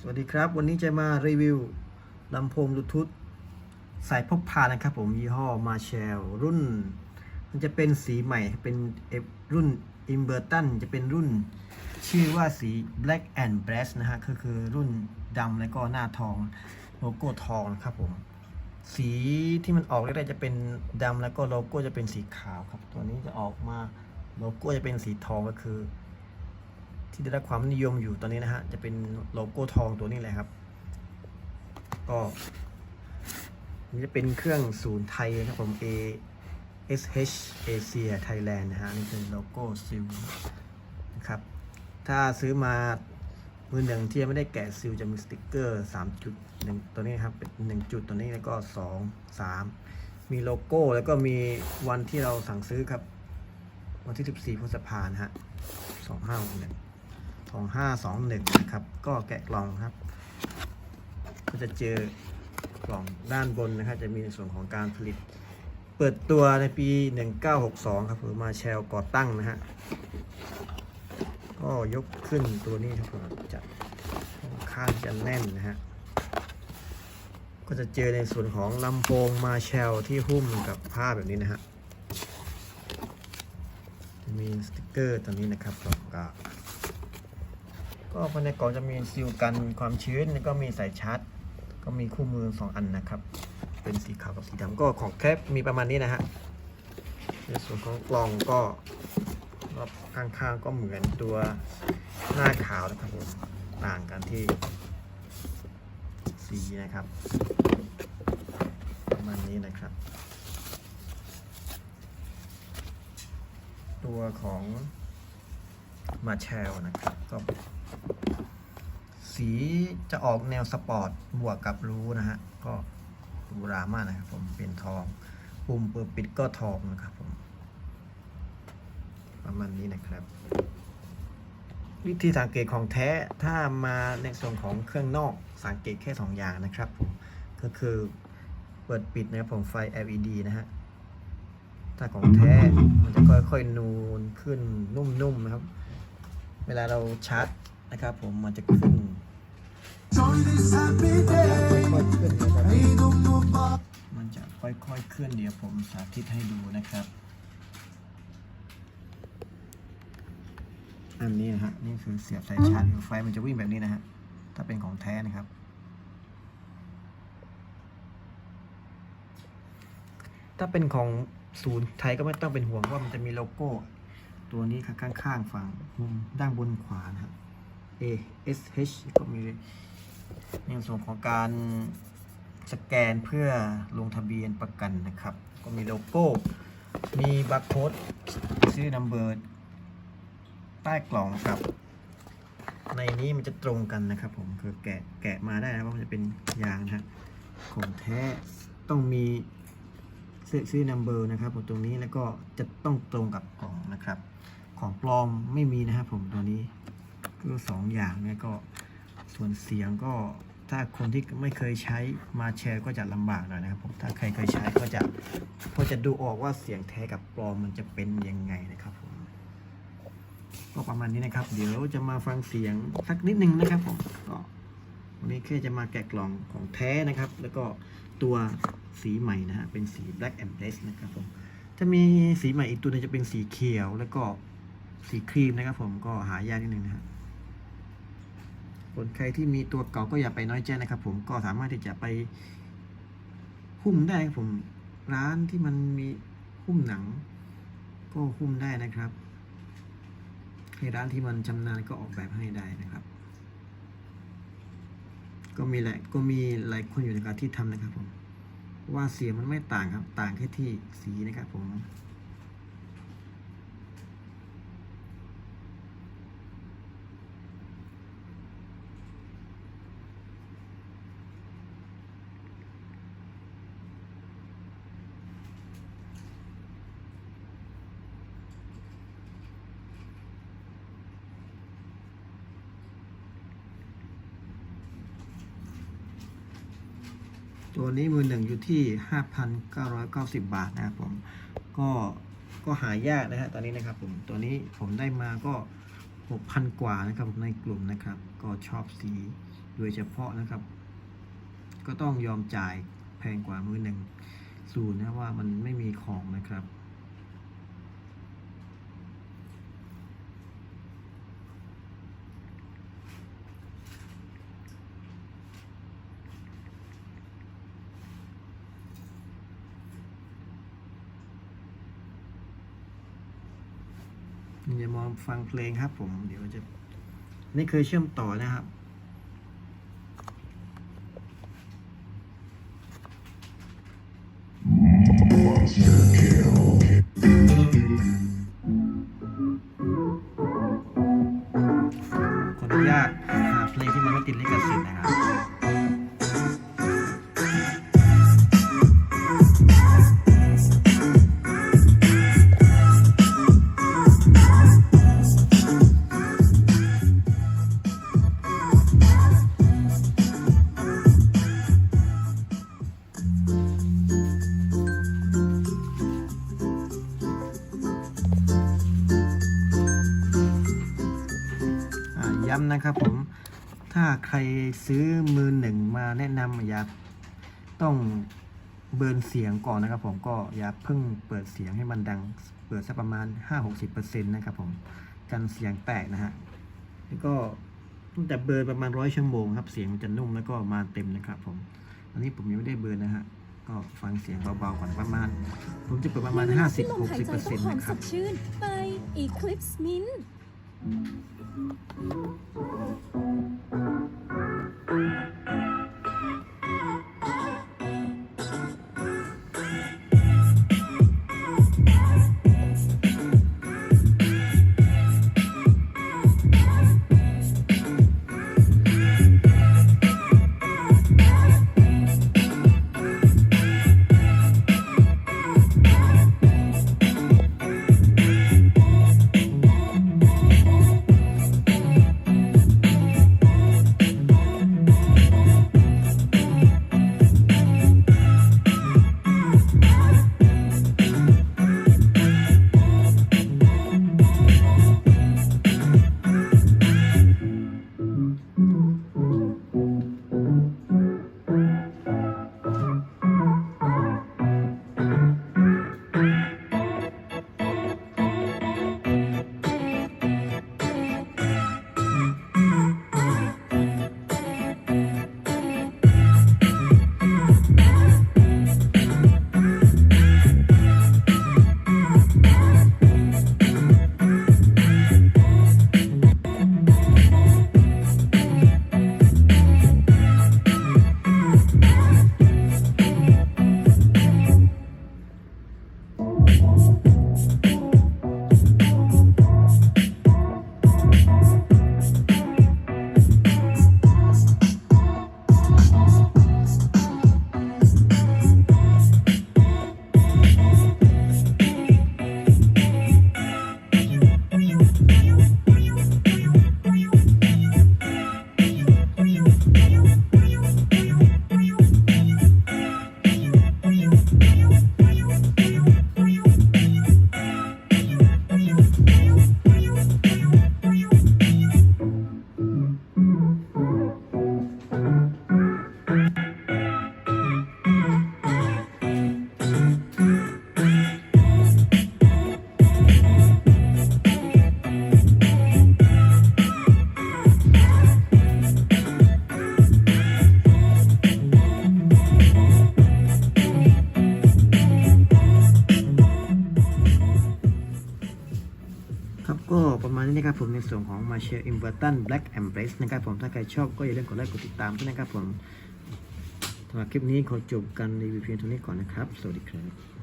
สวัสดีครับ วันนี้จะมารีวิวลำโพงบลูทูธสายพกพานะครับผมยี่ห้อมาแชลรุ่น มันจะเป็นสีใหม่เป็นเอฟรุ่น i m b e r t o n จะเป็นรุ่นชื่อว่าสี Black and Brass นะฮะก็คือรุ่นดำแล้วก็หน้าทองโลโก้ทองนะครับผม สีที่มันออกแรกๆจะเป็นดำแล้วก็โลโก้จะเป็นสีขาวครับ ตัวนี้จะออกมาโลโก้จะเป็นสีทองก็คือ ที่ได้รับความนิยมอยู่ตอนนี้นะฮะจะเป็นโลโก้ทองตัวนี้เลยครับ ก็นี่จะเป็นเครื่องศูนย์ไทยนะครับผม A S H Asia Thailand นะฮะนี่เป็นโลโก้ซิลนะครับถ้าซื้อมามือหนึ่งที่ยังไม่ได้แกะซิลจะมีสติกเกอร์3จุดหนึ่งตัวนี้ครับเป็น1จุดตัวนี้แล้วก็ 2 3 มีโลโก้แล้วก็มีวันที่เราสั่งซื้อครับ วันที่ 14พฤษภานะฮะ 2561 2521 นะครับ ก็แกะกล่องครับ ก็จะเจอกล่องด้านบนนะครับ จะมีในส่วนของการผลิต เปิดตัวในปี 1962 ครับผมมาแชลก่อตั้งนะฮะ ก็ยกขึ้นตัวนี้ครับผมจะข้างจะแน่นนะฮะ ก็จะเจอในส่วนของลำโพงมาแชลที่หุ้มกับผ้าแบบนี้นะฮะจะมีสติกเกอร์ตัวนี้นะครับแล้ว ก็ภายในกล่องจะมีซีลกันความชื้นแล้วก็มีสายชาร์จ ก็มีคู่มือ 2 อันนะครับ เป็นสีขาวกับสีดำก็ของแคปมีประมาณนี้นะฮะในส่วนของกล่องก็รอบข้างๆก็เหมือนตัวหน้าขาวนะครับผมต่างกันที่สีนะครับ ประมาณนี้นะครับ ตัวของมาแชลนะครับก็ สีจะออกแนวสปอร์ตบวกกับรูนะฮะ ก็หรูรามากนะครับผมเป็นทอง ปุ่มเปิดปิดก็ทองนะครับผม ประมาณนี้นะครับ วิธีสังเกตของแท้ถ้ามาในส่วนของเครื่องนอกสังเกตแค่สองอย่างนะครับผมก็คือเปิดปิดนะครับผมไฟ LED นะฮะถ้าของแท้มันจะค่อยๆ นูนขึ้นนุ่มๆนะครับ เวลาเราชาร์จนะครับผมมันจะขึ้น Joy this happy ค่อยๆขึ้นนะครับ Ain't no nobody. มันจะค่อนเดี๋ยวผมสาธิตให้ดูนะครับ อันนี้นะฮะนี่คือเสียบสายชาร์จไฟมันจะวิ่งแบบนี้นะฮะถ้าเป็นของแท้นะครับถ้าเป็นของศูนย์ไทยก็ไม่ต้องเป็นห่วงว่ามันจะมีโลโก้ ตัวนี้ครับข้างๆฝั่งมุมด้านบนขวานะครับ A S H ก็มี ในส่วนของการสแกนเพื่อลงทะเบียนประกันนะครับ ก็มีโลโก้ มีบาร์โค้ดซื้อนัมเบอร์ใต้กล่องครับ ในนี้มันจะตรงกันนะครับผมคือแกะแกะมาได้นะว่ามันจะเป็นยางนะของแท้ต้องมีซื้อซื้อนัมเบอร์นะครับผมตรงนี้แล้วก็จะต้องตรงกับกล่องนะครับ ของปลอมไม่มีนะครับผมตัวนี้ก็สองอย่างเนี่ยก็ ส่วนเสียงก็ถ้าคนที่ไม่เคยใช้มาแชร์ก็จะลำบากหน่อยนะครับผมถ้าใครเคยใช้ก็จะก็จะดูออกว่าเสียงแท้กับปลอมมันจะเป็นยังไงนะครับผมก็ประมาณนี้นะครับ เดี๋ยวจะมาฟังเสียงสักนิดนึงนะครับผมก็วันนี้แค่จะมาแกะกล่องของแท้นะครับ แล้วก็ตัวสีใหม่นะฮะเป็นสี black and black นะครับผมจะมีสีใหม่อีกตัวหนึงจะเป็นสีเขียว แล้วก็สีครีมนะครับผมก็หายากนิดนึงนะฮะ คนใครที่มีตัวเก่าก็อย่าไปน้อยใจนะครับ ผมก็สามารถที่จะไปหุ้มได้ครับผมร้านที่มันมีหุ้มหนัง ก็หุ้มได้นะครับ ให้ร้านที่มันชำนาญก็ออกแบบให้ได้นะครับ ก็มีหลายก็มีหลายคนอยู่ในการที่ทำนะครับผมว่าเสียงมันไม่ต่างครับ ต่างแค่ที่สีนะครับผม ตัวนี้มือหนึ่งอยู่ที่ 5,990 บาทนะครับผมก็ก็หายากนะฮะตอนนี้นะครับผมตัวนี้ผมได้มาก็ 6,000 กว่านะครับในกลุ่มนะครับ ก็ชอบสีโดยเฉพาะนะครับ ก็ต้องยอมจ่ายแพงกว่ามือหนึ่งสูนนะว่ามันไม่มีของนะครับ อย่ามองฟังเพลงครับผม เดี๋ยวจะ นี่คือเชื่อมต่อนะครับข อ่าย้ำนะครับผมถ้าใครซื้อมือหนึ่งมาแนะนำอย่าต้องเบิร์นเสียงก่อนนะครับผมก็อย่าเพิ่งเปิดเสียงให้มันดัง เปิดสักประมาณ 5-60%นะครับผมกันเสียงแตกนะฮะแล้วก็ตั้งแต่เบิร์นประมาณร้อยชั่วโมงครับเสียงมันจะนุ่มแล้วก็มาเต็มนะครับผมอันนี้ผมยังไม่ได้เบิร์นนะฮะก็ฟังเสียงเบาๆก่อนประมาณ ผมจะเปิดประมาณที่ลมหายใจก็หอ50-60%นะคสรับชื่นไป Eclipse Mint ครับ Thank you. นี้นะครับผมในส่วนของ Marshall Inverton Black Embrace นะครับผมถ้าใครชอบก็อย่าลืมกดไลค์กดติดตามด้วยนะครับผมสำหรับคลิปนี้ขอจบกันรีวิวเพียงเท่านี้ก่อนนะครับ สวัสดีครับ